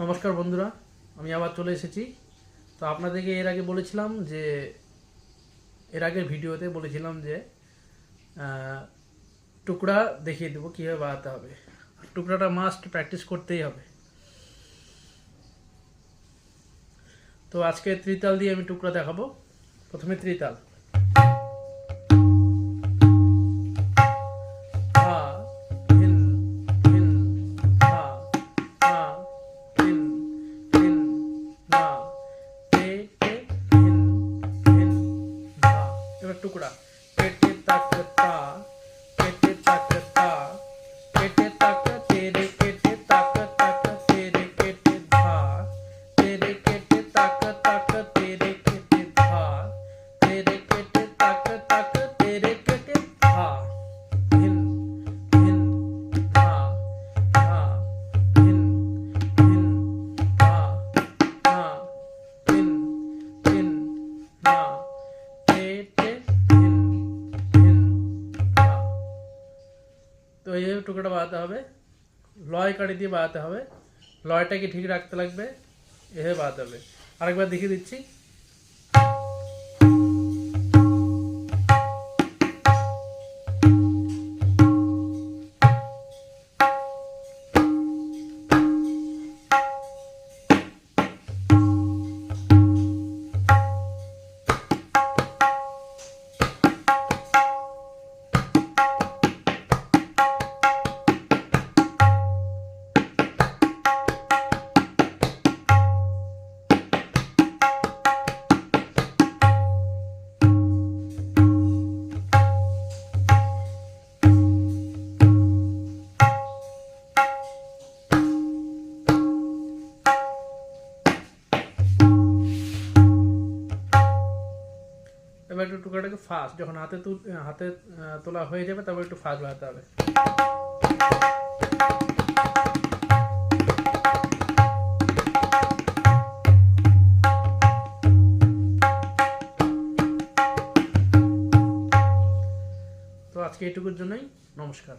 নমস্কার বন্ধুরা, আমি আবার চলে এসেছি। তো আপনাদেরকে এর আগে বলেছিলাম যে, এর আগের ভিডিওতে বলেছিলাম যে টুকরা দেখিয়ে দেবো, কীভাবে বানাতে হবে। টুকরাটা মাস্ট প্র্যাকটিস করতেই হবে। তো আজকে ত্রিতাল দিয়ে আমি টুকরা দেখাবো। প্রথমে ত্রিতাল। এবার টুকরা। তো এই টুকরোটা বাড়াতে হবে। লয় কাড়ি দিয়ে বাড়াতে হবে। লয়টাকে ঠিক রাখতে লাগবে। এভাবে বাড়াতে হবে। আরেকবার দেখিয়ে দিচ্ছি। এবার একটু টুকরাটাকে ফাস্ট যখন হাতে হাতে তোলা হয়ে যাবে, তারপর একটু ফাস্ট বাড়াতে হবে। তো আজকে এটুকুর জন্যই নমস্কার।